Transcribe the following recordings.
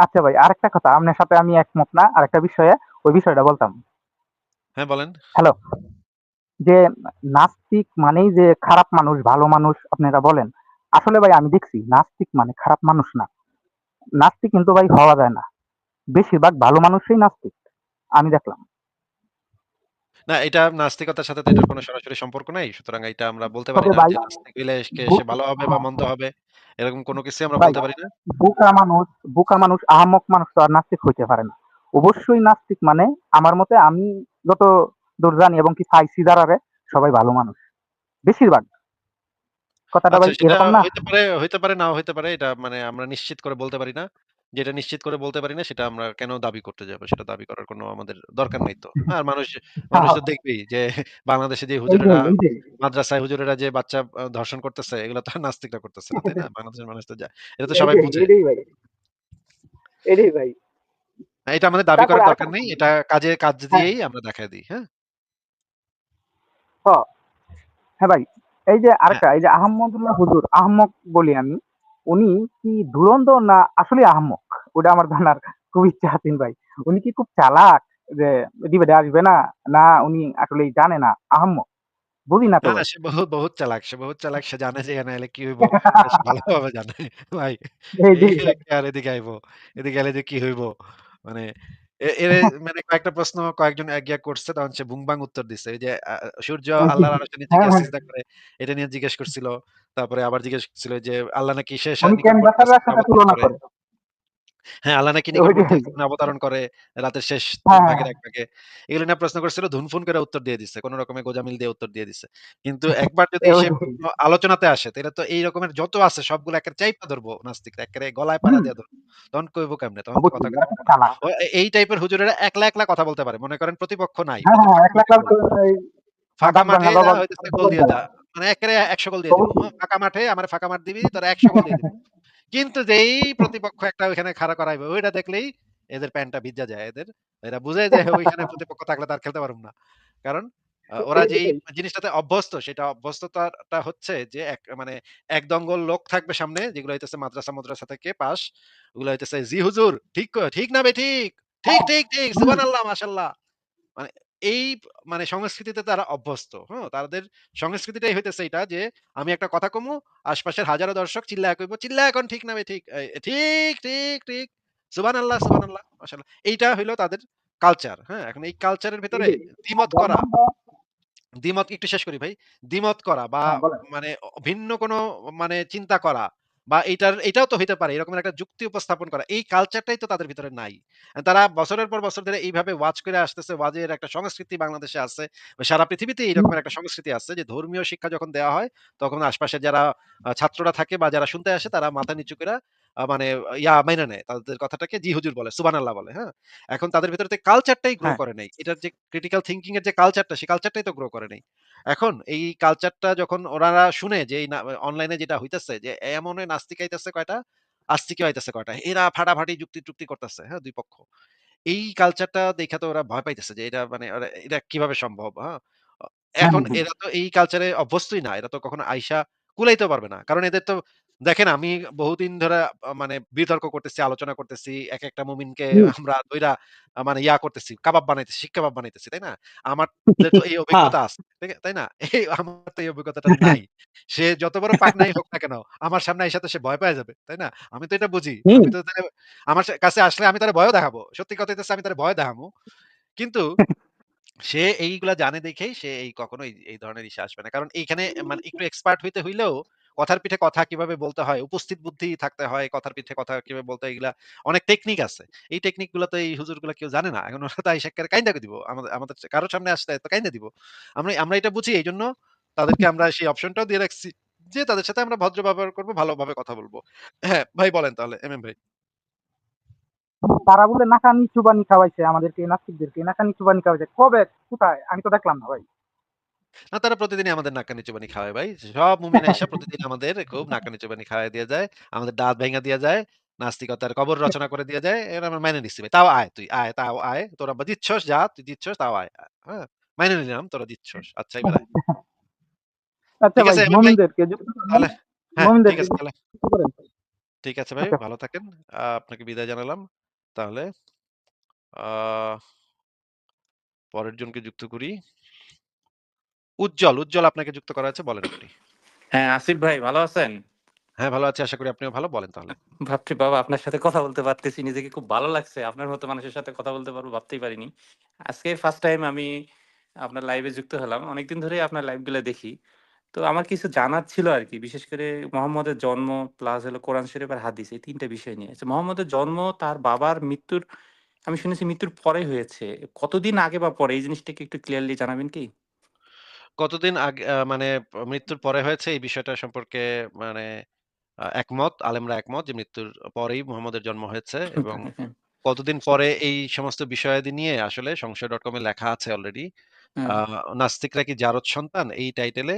আচ্ছা ভাই আরেকটা কথা আপনার সাথে আমি একমত না আরেকটা বিষয়ে ওই বিষয়টা বলতাম। হ্যাঁ বলেন। হ্যালো যে নাস্তিক মানেই যে খারাপ মানুষ ভালো মানুষ আপনারা বলেন। আসলে ভাই আমি দেখছি নাস্তিক মানে খারাপ মানুষ না। নাস্তিক কিন্তু ভাই হওয়া যায় না। বেশিরভাগ ভালো মানুষই নাস্তিক। আমি দেখলাম। না এটা নাস্তিকতার সাথে তো এটার কোনো সরাসরি সম্পর্ক নাই। সুতরাং এটা আমরা বলতে পারি না যে নাস্তিক হইলে সে ভালো হবে বা মন্দ হবে। এরকম কোনো কিছুই আমরা বলতে পারি না। বোকা মানুষ বোকা মানুষ আহামক মানুষ তো আর নাস্তিক হইতে পারে না অবশ্যই নাস্তিক মানে আমার মতে আমি যত দূর জানি এবং কি পাইছি যারারে সবাই ভালো মানুষ বেশিরভাগ কথাটা আচ্ছা ভাই এরকম না হইতে পারে, হইতে পারে নাও হইতে পারে। এটা মানে আমরা নিশ্চিত করে বলতে পারি না। যেটা নিশ্চিত করে বলতে পারি না সেটা আমরা কেন দাবি করতে যাব? সেটা দাবি করার কোনো আমাদের দরকার নেই তো। আর মানুষ মানুষ তো দেখবেই যে বাংলাদেশে যে হুজুরেরা মাদ্রাসায় হুজুরেরা যে বাচ্চা ধর্ষণ করতেছে এগুলো তো নাস্তিকরা করতেছে না, তাই না? বাংলাদেশের মানুষ তো যা এটা তো সবাই বুঝে। এটাই ভাই এটা আমাদের দাবি করার দরকার নেই। এটা কাজে কাজ হ্যাঁ দিয়েই আমরা দেখায় দিই। হ্যাঁ? হ্যাঁ ভাই এই যে হ্যাঁ। আরেকটা এই যে আহমদুল্লাহ হুজুর আহমক বলি আমি উনি কি দুরন্ত না আসলে আহমক ওটা আমার জানার খুব ইচ্ছা আছেন ভাই উনি কি খুব চালাক যে ডিবেটে আসবে না না উনি আসলে জানে না আহমক বুঝি না তো সে বহুত, বহুত চালাক। সে বহুত চালাক। সে জানে যে এখানে এলে কি হইব। ভালোভাবে জানে। ভাই আর এদিকে আইবো? এদিকে এলে যে কি হইব? মানে এর মানে কয়েকটা প্রশ্ন কয়েকজন একগিয়া করছে তখন সে বুং-বাং উত্তর দিছে। এই যে সূর্য আল্লাহর আরশের নিচে হ্যাঁ গিয়ে হ্যাঁ সিজদা করে। এটা নিয়ে জিজ্ঞেস করছিল। তারপরে আবার জিজ্ঞেস করছিল যে আল্লাহ নাকি শেষ তুলনা করে। হ্যাঁ, আল্লাহ নাকি নিকটবর্তী অবতরণ করে রাতের শেষ ৩ হ্যাঁ ভাগের হ্যাঁ ১ ভাগে। এগুলো নিয়ে প্রশ্ন করছিল ধুনফুন করে উত্তর দিয়ে দিছে। কোন রকমে গোঁজামিল দিয়ে উত্তর দিয়ে দিছে। কিন্তু একবার যদি সে আলোচনাতে আসে তাহলে তো এই রকমের যত আছে সবগুলো একেবারে চাইপা ধরবো নাস্তিকরা। একেবারে গলায় পাড়া দিয়ে ধরবো। তখন কইব কেমনে? তখন কথা এই টাইপের হুজুরেরা একলা, একলা কথা বলতে পারে। মনে করেন প্রতিপক্ষ নাই। হ্যাঁ এক। ফাঁকা মাঠে গোল দিয়ে যা। মানে একেবারে ১০০ গোল দিয়ে দিব। ফাঁকা মাঠে আমারে ফাঁকা মাঠ দিবি তোরে ১০০ গোল দিয়ে দিব। কিন্তু যেই প্রতিপক্ষ একটা ওইখানে খাড়া করাইবে ওইটা দেখলেই এদের প্যান্টটা ভিজা যায়। এদের এরা বুঝে যে ওইখানে প্রতিপক্ষ থাকলে তো আর খেলতে পারুম না। কারণ ওরা যেই এটাই জিনিসটাতে অভ্যস্ত সেটা অভ্যস্ততাটা হচ্ছে যে এক মানে এক দঙ্গল লোক থাকবে সামনে যেগুলো হইতেছে মাদ্রাসা-মাদ্রাসা থেকে পাস। ওগুলো হইতেছে জি হুজুর ঠিক ঠিক না বে ঠিক, ঠিক, ঠিক হুম সুবহানাল্লাহ মাশাআল্লাহ। মানে এই মানে সংস্কৃতিতে তারা অভ্যস্ত। হুম? তাদের সংস্কৃতিটাই হইতেছে এইটা যে আমি একটা কথা কমু, আশপাশের হাজারো দর্শক চিল্লায়া কইব, "চিল্লায়া কন ঠিক না বেঠিক?" এই ঠিক, ঠিক, ঠিক। সুবহানাল্লাহ, সুবহানাল্লাহ, মাশাআল্লাহ। এইটা হইল তাদের কালচার। হ্যাঁ? এখন এই কালচারের ভিতরে দ্বিমত করা দ্বিমত একটু শেষ করি ভাই। দ্বিমত করা বা হ্যাঁ মানে ভিন্ন কোনো মানে চিন্তা করা বা এইটার এটাও তো হইতে পারে। এরকমের একটা যুক্তি উপস্থাপন করা। এই কালচারটাই তো তাদের ভিতরে নাই। তারা বছরের পর বছর ধরে এইভাবে ওয়াজ করে আসতেছে। ওয়াজের একটা সংস্কৃতি বাংলাদেশে আছে। সারা পৃথিবীতেই হুম এরকমের একটা সংস্কৃতি আছে যে ধর্মীয় শিক্ষা যখন দেওয়া হয়, তখন আশপাশে যারা ছাত্ররা থাকে বা যারা শুনতে আসে তারা মাথা নিচু কইরা আ মানে ইয়া মাইনা নেয়। তাদের কথাটাকে জি হুজুর বলে, সুবান আল্লাহ বলে। হ্যাঁ? এখন তাদের ভিতরে কালচারটাই গ্রো হ্যাঁ করে নাই। এটার যে ক্রিটিক্যাল থিংকিং এর যে কালচারটা, সেই কালচারটাই তো গ্রো করে নাই। এখন এই কালচারটা যখন ওনারা শুনে যে এই অনলাইনে যেটা হইতেছে যে এমন নাস্তিক আইতেছে কয়টা, আস্তিকে আইতেছে কয়টা। এরা ফাটাফাটি যুক্তি-টুক্তি করতেছে, হ্যাঁ? দুই পক্ষ। এই কালচারটা দেখে তো ওরা ভয় পাইতেছে যে এটা মানে এটা কীভাবে সম্ভব, হ্যাঁ? হ্যাঁ এখন এরা তো এই কালচারে অভ্যস্তই না। এরা তো কখনো আইসা কুলাইতে পারবে না। কারণ এদের তো দেখেন আমি বহুদিন ধরে মানে বিতর্ক করতেছি, আলোচনা করতেছি। একেকটা মুমিনকে হুম আমরা ধইরা আ মানে ইয়া করতেছি, কাবাব বানাইতেছি, শিক কাবাব বানাইতেছি, তাই না? আমাদের তো এই অভিজ্ঞতা আছে। তাই না? এই আমার তো এই অভিজ্ঞতাটা নাই। সে যত বড় পাকনাই হোক না কেন, আমার সামনে আইসা তো সে ভয় পেয়ে যাবে। তাই না? আমি তো এটা বুঝি। আমি তো আমার কাছে আসলে আমি তারে ভয় দেখাবো। সত্যি কথা হইতেছে আমি তারে ভয় দেখাবো কিন্তু সে এইগুলা জানে দেখেই সে এই কখনো এই, এই ধরনের ইসে আসবে না। কারণ এইখানে মানে একটু এক্সপার্ট হইতে হইলেও কথার পিঠে কথা কীভাবে বলতে হয়, উপস্থিত বুদ্ধি থাকতে হয়, কথার পিঠে কথা কীভাবে বলতে হয় এগুলা অনেক টেকনিক আছে। এই টেকনিকগুলা তো এই হুজুরগুলা কেউ জানে না। এখন ওরা তো আইসা এক্কারে কাইন্দা দিব। আমাদের আমাদের কারও সামনে আসলে তো কাইন্দা দিব। আমরা আমরা এটা বুঝি এইজন্য তাদেরকে আমরা সেই অপশনটাও দিয়ে রাখছি যে তাদের সাথে আমরা ভদ্র ব্যবহার করব, ভালোভাবে কথা বলব হ্যাঁ, ভাই বলেন তাহলে এমএম ভাই। তারা বলে নাকানি চুবানি খাওয়াইছে আমাদেরকে নাস্তিকদেরকে নাকানি চুবানি খাওয়াইছে কবে কোথায় আমি তো দেখলাম না ভাই না তারা প্রতিদিনই আমাদের নাকানি চুবানি খাওয়ায় ভাই। সব মুমিন আইসা প্রতিদিন আমাদের খুব নাকানি চুবানি খাওয়ায় দিয়া যায়। আমাদের দাঁত ভাইঙা দিয়া যায়। নাস্তিকতার কবর রচনা করে দিয়া যায়। এরা আমরা মাইনে নিচ্ছি ভাই। তাও আয় তুই আয়, তাও আয়। তোরা বা দিচ্ছস যা তুই দিচ্ছস তাও আয়। হ্যাঁ? মাইনে নিলাম তোরা দিচ্ছস। আচ্ছা এবার আচ্ছা ঠিক ভাই আছে এমএম ভাই মমিনদেরকে হ্যাঁ, ঠিক আছে তাহলে ঠিক আছে ভাই, আচ্ছা। ভালো থাকেন। আপনাকে বিদায় জানালাম। তাহলে পরের জনকে যুক্ত করি। উজ্জ্বল, উজ্জ্বল আপনাকে যুক্ত করা হয়েছে। বলেন আপনি। হ্যাঁ, আসিফ ভাই ভালো আছেন? হ্যাঁ, ভালো আছি। আশা করি আপনিও ভালো। বলেন তাহলে। ভাবছি বাবা আপনার সাথে কথা বলতে পারতেছি। নিজেকে খুব ভালো লাগছে। আপনার মতো মানুষের সাথে কথা বলতে পারব ভাবতেই পারিনি। আজকে ফার্স্ট টাইম আমি আপনার লাইভে যুক্ত হলাম। অনেকদিন ধরেই আপনার লাইভগুলা দেখি। তো আমার কিছু জানার ছিল আরকি। বিশেষ করে মোহাম্মদের জন্ম প্লাস হলো কোরআন শরীফ আর হাদিস এই ৩ টা বিষয় নিয়ে। মোহাম্মদের জন্ম তার বাবার মৃত্যুর আমি শুনেছি মৃত্যুর পরে হয়েছে। কতদিন আগে বা পরে এই জিনিসটা কি একটু ক্লিয়ারলি জানাবেন কি? কতদিন আগে মানে মৃত্যুর পরে হয়েছে এই বিষয়টা সম্পর্কে মানে একমত, আলেমরা একমত যে মৃত্যুর পরেই মুহাম্মদের জন্ম হয়েছে এবং কতদিন পরে এই সমস্ত বিষয়াদি নিয়ে আসলে সংশয়.com এ লেখা আছে অলরেডি। নাস্তিকরা কি জারজ সন্তান? এই টাইটেলে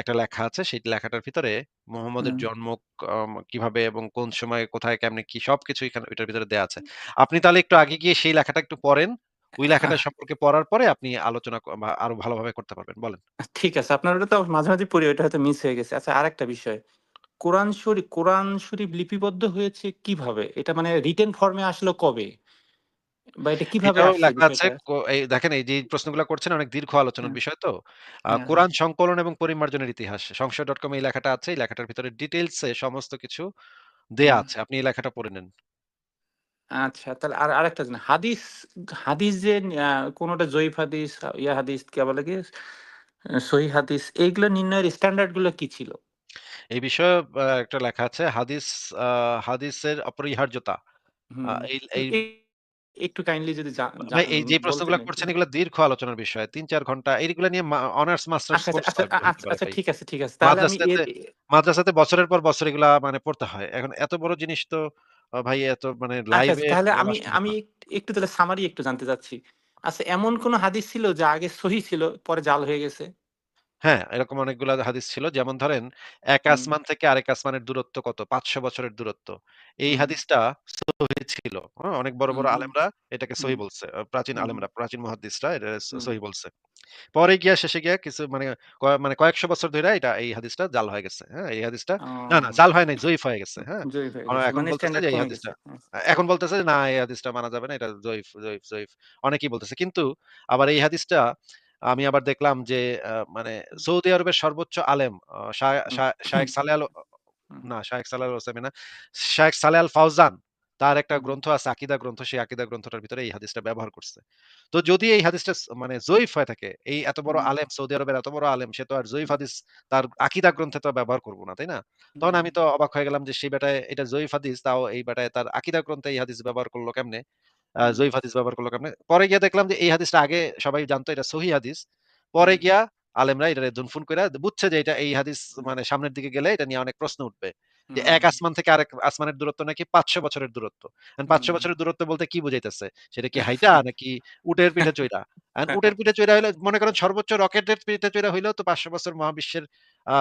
একটা লেখা আছে। সেই লেখাটার ভিতরে মোহাম্মদের জন্ম কম কীভাবে এবং কোন সময় কোথায় কেমনে কি সবকিছু এখানে ওইটার ভিতরে দেয়া আছে। আপনি তাহলে একটু আগে গিয়ে সেই লেখাটা একটু পড়েন। ওই লেখাটা সম্পর্কে পড়ার পরে আপনি আলোচনা আরও ভালোভাবে করতে পারবেন। বলেন। ঠিক আছে। আপনার ওটা তো মাঝে, মাঝে পড়ি ওইটা হয়তো মিস হয়ে গেছে। আচ্ছা আরেকটা বিষয়। কোরআন শরী কোরআন শরীফ লিপিবদ্ধ হয়েছে কীভাবে? এটা মানে রিটেন ফর্ম আসলো কবে? বা এটা কীভাবে লেখা আছে দেখেন এই যে প্রশ্নগুলা করছেন অনেক দীর্ঘ আলোচনার হ্যাঁ, বিষয় তো। হ্যাঁ। কোরআন সংকলন এবং পরিমার্জনের ইতিহাস। সংশয় ডট কম এই লেখাটা আছে। এই লেখাটার ভিতরে ডিটেইলস সমস্ত কিছু দেয়া আছে। আপনি এই লেখাটা পড়ে নেন। আচ্ছা তাহলে আর আরেকটা জিনিস হাদিস হাদিস যে আ কোনটা জয়ীফ হাদিস, ইয়া হাদিস কে বলে কি? আ সহিহ হাদিস এইগুলো নির্ণয়ের স্ট্যান্ডার্ডগুলো কি ছিল? এই বিষয়ে একটা লেখা আছে হাদিস আ হাদিসের অপরিহার্যতা। এই এই এ একটু কাইন্ডলি যদি জা জা ভাই এই যে বলতেন প্রশ্নগুলা একটু। করছেন এগুলা দীর্ঘ আলোচনার বিষয়। ৩-৪ ঘণ্টা এইগুলা নিয়ে অনার্স মাস্টার্স আচ্ছা, আচ্ছা, কোর্স আচ্ছা, আচ্ছা, আচ্ছা ভাই। ঠিক আছে, ঠিক আছে। তাহলে আমি এর মাদ্রাসাতে মাদ্রাসাতে বছরের পর বছর এগুলা মানে পড়তে হয়। এখন এত বড় জিনিস তো ভাই এত মানে আচ্ছা, আচ্ছা লাইভে তাহলে আমি আমি একটু তাহলে সামারি একটু জানতে চাচ্ছি। আচ্ছা এমন কোন হাদিস ছিল যা আগে সহি ছিল পরে জাল হয়ে গেছে? হ্যাঁ, এরকম অনেকগুলা হাদিস ছিল। যেমন ধরেন, এক হুম, আসমান থেকে আরেক আসমানের দূরত্ব কত? ৫০০ বছরের দূরত্ব। এই হুম, হাদিসটা সহিহ ছিল। হ্যাঁ? অনেক বড়, হুম, বড় হুম, আলেমরা এটাকে হুম, সহিহ বলছে। আ প্রাচীন হুম, আলেমরা, প্রাচীন মুহাদ্দিসরা এটা স হুম। সহিহ বলছে। পরে গিয়া শেষে গিয়া কিছু মানে ক মানে কয়েকশ বছর ধইরা এটা এই হাদিসটা জাল হয়ে গেছে। হ্যাঁ? এই হাদিসটা না, না জাল হয় নাই, জয়ীফ হয়ে গেছে। হ্যাঁ? জয়ীফ হয়ে আ গেছে। এখন মানে বলতেছে স্ট্যান্ডার্ড যে এই কমে হাদিসটা। আ এখন বলতেছে যে, "না, এই হাদিসটা মানা যাবে না। এটা জয়ীফ, জয়ীফ, জয়ীফ।" অনেকেই বলতেছে। কিন্তু আবার এই হাদিসটা আমি আবার দেখলাম যে মানে সৌদি আরবের সর্বোচ্চ আলেম আ শা হুম, শা শায়েখ সালেহ আল না, শায়েখ সালেহ আল না। শায়েখ সালেহ আল ফাওজান তার একটা গ্রন্থ আছে আকীদা গ্রন্থ। সেই আকীদা গ্রন্থটার ভিতরে এই হাদিসটা ব্যবহার করছে। তো যদি এই হাদিসটা মানে জয়ীফ হয়ে থাকে, এই এত বড় আলেম, সৌদি আরবের এত বড় আলেম, সে তো আর জয়ীফ হাদিস তার আকিদা গ্রন্থে তো ব্যবহার করব না, তাই না? তখন আমি তো অবাক হয়ে গেলাম যে সেই বেটায় এটা জয়ীফ হাদিস, তাও এই বেটায় তার আকিদা গ্রন্থে এই হাদিস ব্যবহার করল কেমনে? জয়ীফ হাদিস ব্যবহার করল কেমনে? পরে গিয়ে দেখলাম যে এই হাদিসটা আগে সবাই জানতো এটা সহি হাদিস। পরে গিয়া আলেমরা এটা দুনফুন করে বুঝছে যে এটা এই হাদিস মানে সামনের দিকে গেলে এটা নিয়ে অনেক প্রশ্ন উঠবে। যে এক আসমান থেকে আরেক আসমানের দূরত্ব নাকি ৫০০ বছরের দূরত্ব। পাঁচশো বছরের দূরত্ব বলতে কি বুঝাইতেছে? সেটা কি হাইটা নাকি উটের পিঠে চইড়া? এখন উটের পিঠে চইড়া হইলে মনে করেন সর্বোচ্চ রকেটের পিঠে চইড়া হইলেও তো ৫০০ বছর মহাবিশ্বের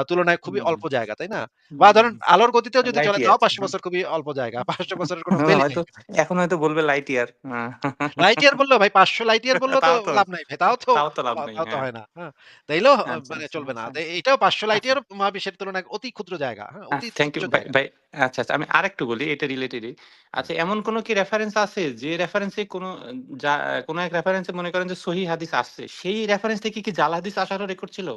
তুলনায় খুবই অল্প জায়গা, তাই না? বা ধরেন আলোর গতিতেও যদি চলে তাও ইয়ার। ৫০০ বছর খুবই অল্প জায়গা। ৫০০ বছরের কোন হ্যাঁ, এখানে। হয়তো বলবে লাইট ইয়ার। লাইট ইয়ার বললেও ভাই ৫০০ লাইট ইয়ার বললেও তো লাভ নাই। তাও তো তাও তো হ্যাঁ। হয় না। হ্যাঁ? তাইলেও আচ্ছা, মানে আচ্ছা, চলবে না। আচ্ছা। এইটাও ৫০০ লাইট ইয়ার মহাবিশ্বের তুলনায় অতি ক্ষুদ্র জায়গা। হ্যাঁ? অতি থ্যাংক ইউ ভাই, আচ্ছা, আচ্ছা আমি আরেকটু বলি এটা রিলেটেডই। আচ্ছা এমন কোন কি রেফারেন্স আছে যে রেফারেন্সে কোন যা কোন এক রেফারেন্সে মনে করেন যে সহিহ হাদিস আসছে। সেই রেফারেন্স থেকে কি জাল হাদিস আসারও রেকর্ড ছিল?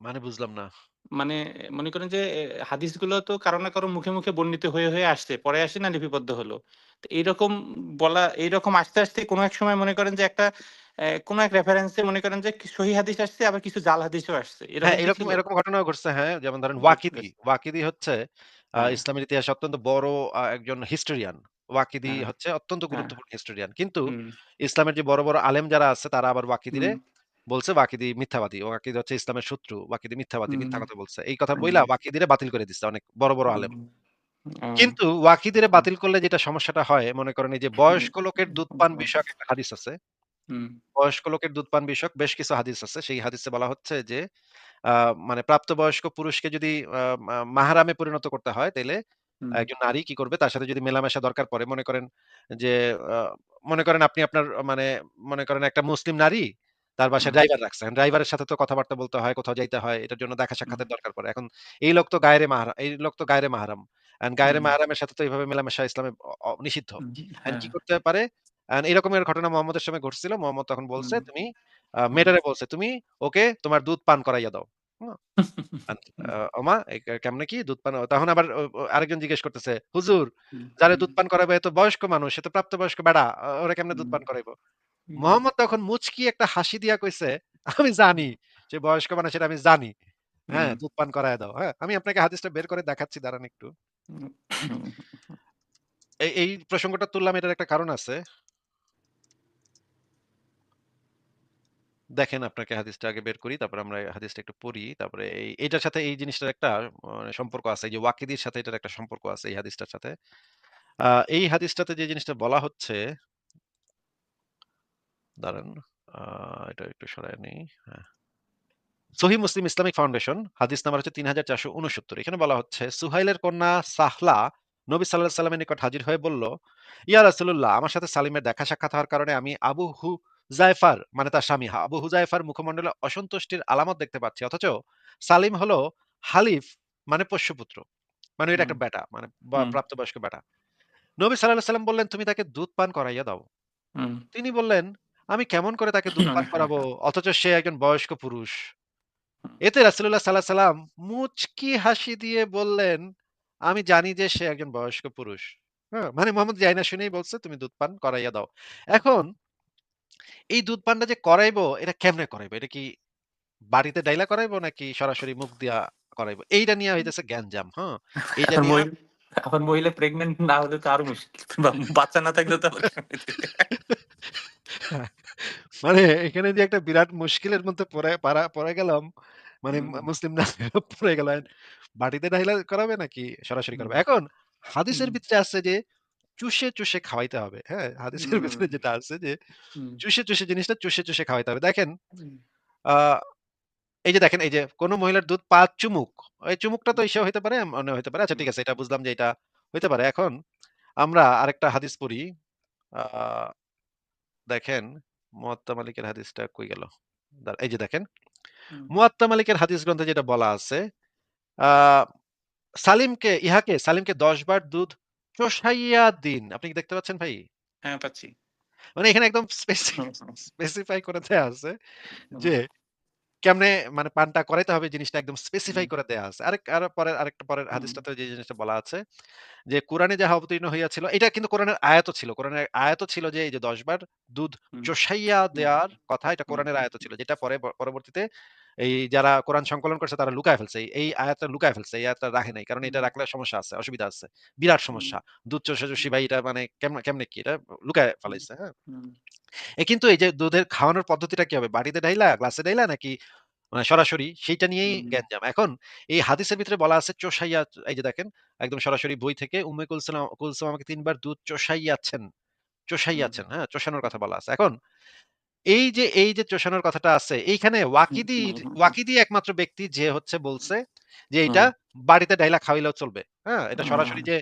মানে বুঝলাম না। মানে মনে করেন যে এ হাদিসগুলো তো কারও না কারও মুখে, মুখে বর্ণিত হয়ে, হয়ে আসছে। পরে আসে না লিপিবদ্ধ হলো। তো এইরকম বলা এইরকম আসতে, আসতে কোন এক সময় মনে করেন যে একটা কোন এক রেফারেন্স মনে করেন যে কি সহিহ হাদিস আসছে আবার কিছু জাল হাদিসও আসছে। হ্যাঁ, এরকম এরকম ঘটনা ঘটছে। হ্যাঁ, যেমন ধরেন ওয়াকিদি। ওয়াকিদি হচ্ছে হ্যাঁ, ইসলামের ইতিহাসে অত্যন্ত বড় একজন হিস্টোরিয়ান। ওয়াকিদি হ্যাঁ, হচ্ছে অত্যন্ত হ্যাঁ। গুরুত্বপূর্ণ হিস্টোরিয়ান। কিন্তু ইসলামের যে বড়, বড় আলেম যারা আছে তারা আবার ওয়াকিদিরে বলছে ওয়াকিদি মিথ্যাবাদী। ওয়াকিদি হচ্ছে ইসলামের শত্রু। ওয়াকিদি মিথ্যাবাদী, মিথ্যা কথা বলছে। এই কথা বইলা ওয়াকিদিরে বাতিল করে দিছে অনেক বড়, বড় আলেম। কিন্তু ওয়াকিদিরে বাতিল করলে যেটা সমস্যাটা হয় মনে করেন এই যে বয়স্ক লোকের দুধ পান বিষয়ক একটা হাদিস আছে। বয়স্ক লোকের দুধ পান বিষয়ক বেশ কিছু হাদিস আছে। সেই হাদিসে বলা হচ্ছে যে মানে প্রাপ্তবয়স্ক পুরুষকে যদি আ মা পরিণত করতে হয় হুম, একজন নারী কি করবে? তার সাথে যদি মেলামেশা দরকার পড়ে মনে করেন যে মনে করেন আপনি আপনার মানে মনে করেন একটা মুসলিম নারী তার বাসায় ড্রাইভার রাখছে। এখন ড্রাইভারের সাথে তো কথাবার্তা বলতে হয়, কোথাও যাইতে হয়। এটার জন্য দেখা সাক্ষাতের দরকার পড়ে। এখন এই লোক তো গায়রে মাহারাম এই লোক তো গায়রে মাহরাম। গায়রে হুম। সাথে তো এইভাবে মেলামেশা ইসলামে নিষিদ্ধ। হুম, কি হ্যাঁ। করতে পারে? এরকমের ঘটনা মোহাম্মদের সময় ঘটছিল। মোহাম্মদ তখন বলছে, "তুমি। মেয়েটারে বলছে, তুমি ওকে তোমার দুধ পান করাইয়া দাও।" হুম? আন হুম। আ ওমা কেমনে কি দুধ পান তখন আবার আরেকজন জিজ্ঞেস করতেছে, "হুজুর যারে। দুধ পান করাবে এ তো বয়স্ক মানুষ, সে তো প্রাপ্তবয়স্ক বেডা। ওরে কেমনে দুধ পান করাইবো?" মোহাম্মদ তখন মুচকি একটা হাসি দিয়া কইছে, "আমি জানি সে বয়স্ক মানুষ এটা আমি জানি। হ্যাঁ, দুধ পান করাইয়া দাও।" হ্যাঁ? আমি আপনাকে হাদিসটা বের করে দেখাচ্ছি দাঁড়ান একটু। এই এই প্রসঙ্গটা তুললাম এটার একটা কারণ আছে। দেখেন আপনাকে হাদিসটা আগে বের করি। তারপরে আমরা হাদিসটা একটু পড়ি। তারপরে এই এটার সাথে এই জিনিসটার একটা মানে সম্পর্ক আছে। যে ওয়াকিদির সাথে এটার একটা সম্পর্ক আছে এই হাদিসটার সাথে। এই হাদিসটাতে যে জিনিসটা বলা হচ্ছে দাঁড়ান। এটা একটু সরায় নেই। হ্যাঁ। সহিহ মুসলিম ইসলামিক ফাউন্ডেশন হাদিস নাম্বার হচ্ছে ৩৪৬৯ এখানে বলা হচ্ছে সুহাইলের কন্যা সাহলা নবী সাল্লাহ সাল্লামের নিকট হাজির হয়ে বলল, "ইয়া রাসূলুল্লাহ আমার সাথে সালিমের দেখা সাক্ষাৎ হওয়ার কারণে আমি আবু হুযায়ফার মানে তার স্বামী আবু হুযায়ফার মুখমণ্ডলে অসন্তুষ্টির আলামত দেখতে পাচ্ছি। অথচ সালিম হলো হালিফ মানে পোষ্যপুত্র। মানে এটা একটা বেটা মানে প্রাপ্তবয়স্ক বেটা। নবী আলাইহি সাল্লাম বললেন, "তুমি তাকে দুধ পান করাইয়া দাও।" তিনি বললেন, "আমি কেমন করে তাকে দুধ পান করাবো? অথচ সে একজন বয়স্ক পুরুষ।" এতে রাসূলুল্লাহ সাল্লাল্লাহু আলাইহি সাল্লাম মুচকি হাসি দিয়ে বললেন, "আমি জানি যে সে একজন বয়স্ক পুরুষ।" হ্যাঁ? মানে মোহাম্মদ জাইনা শুনেই বলছে, "তুমি দুধ পান করাইয়া দাও।" এখন এই দুধ পান্ডা যে করাইবো, এটা কেমনে করাইবো? এটা কি বাড়িতে ডাইলা করাইবো নাকি সরাসরি মুখ দিয়া করাইবো? এইটা নিয়ে হইতেছে গ্যাঞ্জাম, হ্যাঁ? এইটা এখন এখন মহিলা প্রেগন্যান্ট না হলে তো আরও মুশকিল। বাচ্চা না থাকলে তো মানে এখানে যে একটা বিরাট মুশকিলের মধ্যে পড়ে পাড়া পড়ে গেলাম। মানে মুসলিম না পড়ে গেলেন। বাটিতে ঢাইলা করাবে নাকি সরাসরি। করাবে? এখন হাদিসের ভিতরে আছে যে চুষে, চুষে খাওয়াইতে হবে। হ্যাঁ? হাদিসের ভিতরে যেটা আছে যে চুষে, চুষে জিনিসটা চুষে, চুষে খাওয়াইতে হবে। দেখেন এই যে দেখেন এই যে কোন মহিলার দুধ পা চুমুক। এই চুমুকটা তো ইসেও হইতে পারে, মনে হইতে পারে। আচ্ছা ঠিক আছে এটা বুঝলাম যে এটা হইতে পারে। এখন আমরা আরেকটা হাদিস পড়ি। দেখেন মুয়াত্তা মালিকের হাদিসটা কই গেল? এই যে দেখেন। মুয়াত্তা মালিকের হাদিস গ্রন্থে যেটা বলা আছে, সালিমকে ইহাকে সালিমকে ১০ বার দুধ চোষাইয়া দিন। আপনি কি দেখতে পাচ্ছেন ভাই? হ্যাঁ, পাচ্ছি। মানে এখানে একদম স্পেসিফাই করে দেয়া আছে যে কেমনে মানে পানটা করাইতে হবে জিনিসটা একদম স্পেসিফাই করে দেয়া আছে। আরেক আরও পরের আরেকটা পরের হাদিসটাতে যে জিনিসটা বলা আছে যে কোরআনে যাহা অবতীর্ণ হইয়াছিল এটা কিন্তু কোরআনের আয়াতও ছিল। কোরআনের আয়াতও ছিল যে এই যে ১০ বার দুধ চোষাইয়া দেওয়ার কথা এটা কোরআনের আয়াতও ছিল। যেটা পরে পরবর্তীতে এই যারা কোরআন সংকলন করছে তারা লুকায় ফেলছে। এই আয়াতটা লুকায় ফেলছে। এই আয়াতটা রাখে নাই। কারণ এটা রাখলে সমস্যা আছে, অসুবিধা আছে। বিরাট সমস্যা। দুধ চোষাচুষি ভাই এটা মানে কেমনে কেমনে কি? এটা লুকায় ফেলাইছে, হ্যাঁ? এ কিন্তু এই যে দুধের খাওয়ানোর পদ্ধতিটা কি হবে? বাটিতে ঢাইলা, গ্লাসে ঢাইলা নাকি মানে সরাসরি সেইটা নিয়েই গ্যাঞ্জাম। এখন এই হাদিসের ভিতরে বলা আছে চোষাইয়া এই যে দেখেন একদম সরাসরি বই থেকে উম্মে কুলসুম কুলসুম আমাকে ৩ বার দুধ চোষাইয়াছেন, চোষাইয়াছেন, হ্যাঁ? চোষানোর কথা বলা আছে। এখন এই যে এই যে চোষানোর কথাটা আছে এইখানে হুম, ওয়াকিদি একমাত্র ব্যক্তি যে হচ্ছে বলছে যে এইটা বাড়িতে ডাইলা খাওয়াইলেও চলবে। হ্যাঁ? এটা সরাসরি যে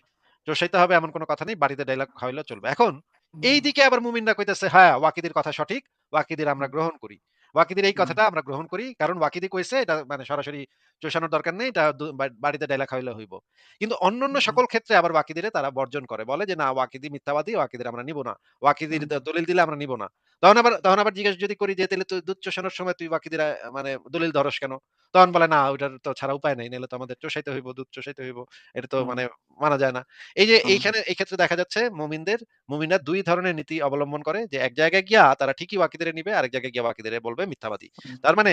চোষাইতে হবে এমন কোন কথা নেই। বাড়িতে ডাইলা খাওয়াইলেও চলবে। এখন হুম, এইদিকে আবার মুমিনরা কইতেছে হ্যাঁ, ওয়াকিদির কথা সঠিক। ওয়াকিদির আমরা গ্রহণ করি। ওয়াকিদির এই কথাটা আমরা গ্রহণ করি। কারণ ওয়াকিদি কইছে এটা মানে সরাসরি চোষানোর দরকার নেই। এটা বাড়িতে ডাইলা খাওয়াইলে হইব। কিন্তু অন্যান্য সকল ক্ষেত্রে আবার ওয়াকিদিরে তারা বর্জন করে। বলে যে না ওয়াকিদি মিথ্যাবাদী, ওয়াকিদির আমরা নিব না। ওয়াকিদির দলিল দিলে আমরা নিব না। তখন আবার তখন আবার জিজ্ঞেস যদি করি যে তাইলে তুই দুধ চোষানোর সময় তুই বাকিদের মানে দলিল ধরস কেন? তখন বলে না ওইটার তো ছাড়া উপায় নাই। নাইলে তো আমাদের চোষাইতে হইব, দুধ চোষাইতে হইব। এটা তো মানে মানা যায় না। এই যে এইখানে এই ক্ষেত্রে দেখা যাচ্ছে মুমিনদের মুমিনরা দুই ধরনের নীতি অবলম্বন করে যে এক জায়গায় গিয়া তারা ঠিকই বাকিদের নিবে, আরেক জায়গায় গিয়া ওয়াকিদেরে বলবে মিথ্যাবাদী। তার মানে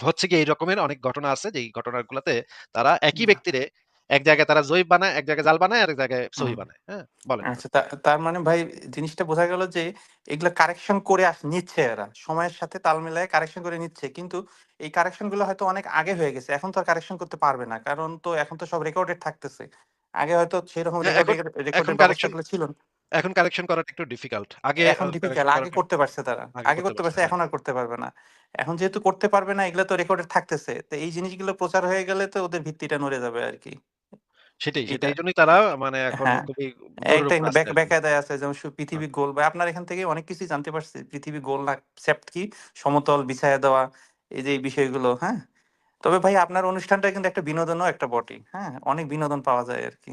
হচ্ছে কি এই রকমের অনেক ঘটনা আছে যেই ঘটনাগুলাতে তারা একই ব্যক্তিরে এক জায়গায় তারা জয়ীফ বানায়, এক জায়গায় জাল বানায়, আর এক জায়গায়। সহি বানায়। হ্যাঁ? বলেন। আচ্ছা তার মানে ভাই জিনিসটা বোঝা গেল যে এগুলা কারেকশন করে আস নিচ্ছে এরা। সময়ের সাথে তাল মিলায়ে কারেকশন করে নিচ্ছে। কিন্তু এই কারেকশনগুলো হয়তো অনেক আগে হয়ে গেছে। এখন তো আর কারেকশন করতে পারবে না। কারণ তো এখন তো সব রেকর্ডেড থাকতেছে। আগে হয়তো সেরকম রেকর্ড রেকর্ডের কারেকশন ছিল না। এখন কারেকশন করাটা একটু ডিফিকাল্ট। আগে এখন ডিফিকাল্ট। আগে করতে পারছে তারা। আগে করতে পারছে। হ্যাঁ। এখন আর করতে পারবে না। এখন যেহেতু করতে পারবে না এগুলা তো রেকর্ডেড থাকতেছে। তো এই জিনিসগুলো প্রচার হয়ে গেলে তো ওদের ভিত্তিটা নড়ে যাবে আরকি। সেটাই, সেটাই। এটা এইজন্যই তারা মানে এখন হ্যাঁ, খুবই একটা বেক বেকায়দায় আছে যেমন হ্যাঁ। পৃথিবী গোল ভাই আপনার এখান থেকে অনেক কিছুই জানতে পারছি। পৃথিবী গোল না শ্যাফট কি? সমতল বিছায়া দেওয়া এই যে এই বিষয়গুলো, হ্যাঁ? তবে ভাই আপনার অনুষ্ঠানটা কিন্তু একটা বিনোদনও একটা বটে, হ্যাঁ? অনেক বিনোদন পাওয়া যায় আরকি।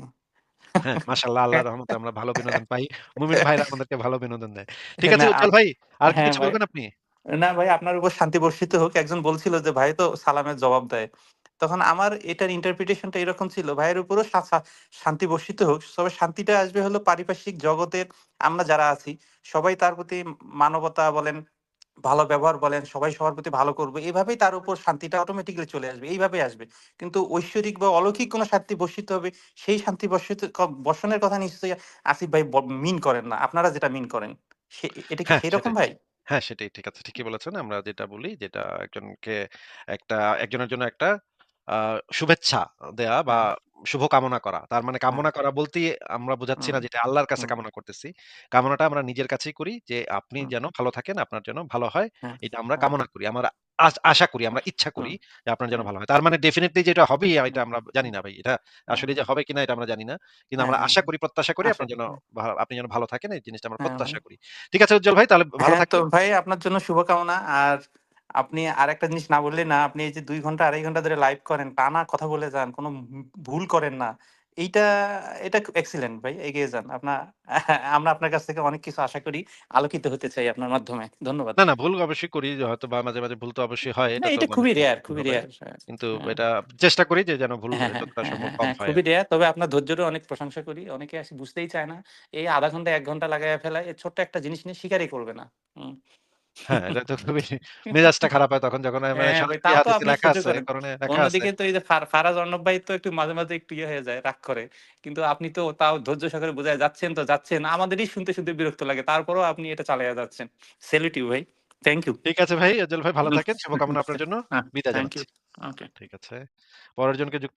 হ্যাঁ, মাশাআল্লাহ আল্লাহর রহমতে আমরা ভালো বিনোদন পাই। মুমিন ভাইরা আমাদেরকে ভালো বিনোদন দেয়। ঠিক আছে না আপ ভাই, আর কি হ্যাঁ কিছু ভাই। বলবেন আপনি? না ভাই আপনার উপর শান্তি বর্ষিত হোক। একজন বলছিল যে ভাই তো সালামের জবাব দেয়। তখন আমার এটার ইন্টারপ্রিটেশন টা এরকম ছিল ভাইয়ের উপরও শান্তি বর্ষিত হোক। তবে শান্তিটা আসবে হলো পারিপার্শ্বিক জগতের আমরা যারা আছি সবাই তার প্রতি মানবতা বলেন, ভালো ব্যবহার বলেন, সবাই সবার প্রতি ভালো করবে। এভাবেই তার উপর শান্তিটা অটোমেটিক্যালি চলে আসবে। এইভাবেই আসবে। কিন্তু ঐশ্বরিক বা অলৌকিক কোন শান্তি বর্ষিত হবে সেই শান্তি বর্ষিত বর্ষণের কথা নিশ্চয়ই আসিফ ভাই মিন করেন না। আপনারা যেটা মিন করেন। এটা কি হ্যাঁ, সেরকম ভাই? হ্যাঁ, সেটাই ঠিক আছে। ঠিকই বলেছেন। আমরা যেটা বলি যেটা একজনকে একটা একজনের জন্য একটা শুভেচ্ছা দেয়া বা হ্যাঁ, শুভকামনা করা। তার মানে। কামনা করা বলতেই আমরা বোঝাচ্ছি না যেটা আল্লাহর কাছে কামনা করতেছি। কামনাটা আমরা নিজের কাছেই করি যে আপনি যেন ভালো থাকেন, আপনার যেন ভালো হয়। হ্যাঁ, এটা আমরা হ্যাঁ, কামনা করি। আমরা আশা করি, আমরা ইচ্ছা করি যে আপনার যেন হুম, ভালো হয়। তার মানে ডেফিনিটলি যে এটা হবেই এটা আমরা জানি না ভাই। এটা আসলে যে হবে কিনা এটা আমরা জানি না। কিন্তু আমরা হ্যাঁ, আশা করি, প্রত্যাশা করি আপনার করি। আপনি যেন ভালো থাকেন এই জিনিসটা আমরা প্রত্যাশা করি। ঠিক আছে উজ্জ্বল ভাই তাহলে ভালো তো থাকবেন। ভাই আপনার জন্য শুভকামনা। আর আপনি আরেকটা জিনিস না বললেই না। আপনি এই যে দুই ঘণ্টা ২.৫ ঘণ্টা ধরে লাইভ করেন, টানা কথা বলে যান। কোন ভুল করেন না। এইটা এটা এক্সিলেন্ট ভাই। এগিয়ে যান। আপনার আমরা আপনার কাছ থেকে অনেক কিছু আশা করি। আলোকিত হতে চাই আপনার মাধ্যমে। ধন্যবাদ। না, না ভুল অবশ্যই করি হয়তো বা মাঝে, মাঝে ভুল তো অবশ্যই হয়। এটা এটা খুবই রেয়ার, খুবই। রেয়ার। হ্যাঁ, কিন্তু হ্যাঁ, এটা চেষ্টা করি যে যেন ভুল যতটা সম্ভব কম হ্যাঁ, হয় খুবই। রেয়ার। তবে আপনার ধৈর্যেরও অনেক প্রশংসা করি। অনেকে আসে বুঝতেই চায় না। এই আধা ঘণ্টা এক ঘণ্টা লাগায় ফেলায়। এই ছোট্ট একটা জিনিস নিয়ে শিকারই করবে না। হ্যাঁ, এটা তো খুবই মেজাজটা খারাপ হয় তখন যখন মানে হ্যাঁ, ভাই সরাসরি তাও তো হাদিসে আপনি লেখা সহ্য আছে, করেন। কোরআনে লেখা আছে। অন্যদিকে তো এই যে ফার ফারাজ অর্ণব ভাই তো একটু মাঝে, মাঝে একটু ইয়ে হয়ে যায়, রাগ করে। কিন্তু আপনি তো তাও ধৈর্য সহকারে বুঝায় যাচ্ছেন তো যাচ্ছেন। আমাদেরই শুনতে, শুনতে বিরক্ত লাগে। তারপরেও আপনি এটা চালাইয়া যাচ্ছেন। ইউ ভাই। Thank you. ঠিক আছে ভাই, উজ্জ্বল ভাই ভালো থাকেন। শুভকামনা আপনার জন্য। হ্যাঁ, বিদায় থ্যাংক ইউ। জানাচ্ছি। ওকে। ঠিক আছে। পরের জনকে